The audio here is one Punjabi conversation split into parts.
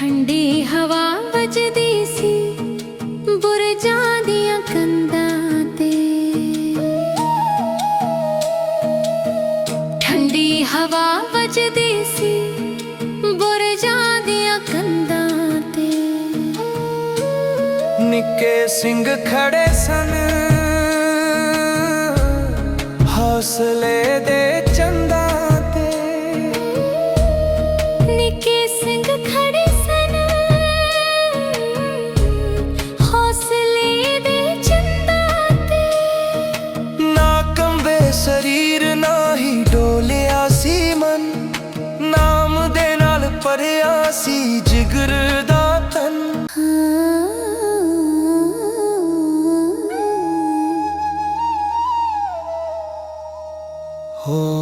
ਠੰਡੀ ਹਵਾ ਵੱਜਦੀ ਸੀ ਬੁਰਜਾਂ ਦੀਆਂ ਕੰਧਾਂ ਤੇ। ਠੰਡੀ ਹਵਾ ਵੱਜਦੀ ਸੀ ਬੁਰਜਾਂ ਦੀਆਂ ਕੰਧਾਂ ਤੇ। ਨਿੱਕੇ ਸਿੰਘ ਖੜੇ ਸਨ। ਹੌਸਲੇ ਦੇ ਸੀ ਜਿਗਰ ਦਾ ਤਨ। ਹੋ।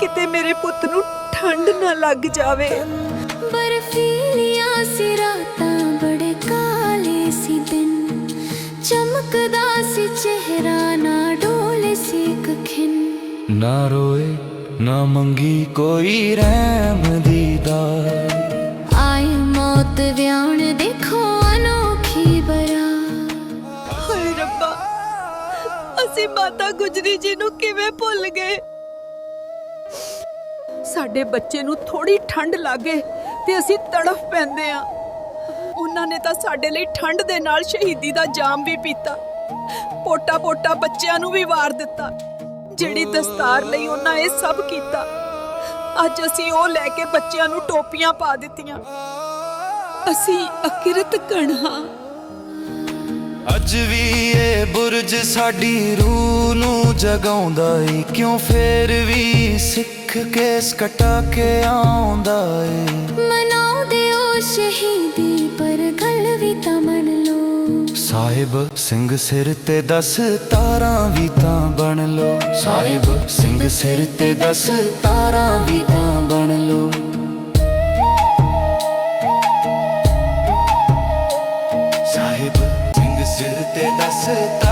ਕਿਤੇ ਮੇਰੇ ਪੁੱਤ ਨੂੰ ਠੰਡ ਨਾ ਲੱਗ ਜਾਵੇ। ਨਾ ਰੋਏ ਨਾ ਮੰਗੀ ਕੋਈ ਰਹਿਮ ਦੀ ਦਾਤ ਆਏ ਮੌਤ ਵਿਆਉਣ ਦੇਖੋ ਅਨੋਖੀ ਬਰਾ। ਹਾਏ ਰੱਬਾ ਅਸੀਂ ਮਾਤਾ ਗੁਜਰੀ ਜੀ ਨੂੰ ਕਿਵੇਂ ਭੁੱਲ ਗਏ? ਸਾਡੇ ਬੱਚੇ ਨੂੰ ਥੋੜੀ ਠੰਡ ਲੱਗੇ ਤੇ ਅਸੀਂ ਤੜਫ ਪੈਂਦੇ ਆ। ਉਹਨਾਂ ਨੇ ਤਾਂ ਸਾਡੇ ਲਈ ਠੰਡ ਦੇ ਨਾਲ ਸ਼ਹੀਦੀ ਦਾ ਜਾਮ ਵੀ ਪੀਤਾ। ਪੋਟਾ ਪੋਟਾ ਬੱਚਿਆਂ ਨੂੰ ਵੀ ਵਾਰ ਦਿੱਤਾ। ਜਿਹੜੀ ਦਸਤਾਰ ਲਈ ਉਹਨਾਂ ਇਹ ਸਭ ਕੀਤਾ ਅੱਜ ਅਸੀਂ ਉਹ ਲੈ ਕੇ ਬੱਚਿਆਂ ਨੂੰ ਟੋਪੀਆਂ ਪਾ ਦਿੱਤੀਆਂ। ਅਸੀਂ ਅਕਿਰਤ ਕਣ ਹਾਂ। ਅੱਜ ਵੀ ਇਹ ਬੁਰਜ ਸਾਡੀ ਰੂਹ ਨੂੰ ਜਗਾਉਂਦਾ ਏ ਕਿਉਂ ਫੇਰ ਵੀ ਸਿੱਖ ਕੇਸ ਕਟਾ ਕੇ ਆਉਂਦਾ ਏ? ਮਨਾਉਂਦੇ ਉਹ ਸ਼ਹੀਦੀ ਪਰ ਗੱਲ ਵੀ ਤਾਂ ਮੰਨ ਲੋ ਸਾਹਿਬ ਸਿੰਘ ਸਿਰ ਤੇ ਦਸ ਤਾਰਾਂ ਵੀ ਤਾਂ ਬਣ ਲੋ ਸਾਹਿਬ, ਸਿੰਘ ਸਿਰ ਤੇ ਦਸ, ਤਾਰਾ ਵੀ ਤਾਂ ਬਣ ਲੋ ਸਾਹਿਬ, ਸਿੰਘ ਸਿਰ ਤੇ ਦਸ ਤਾਰਾ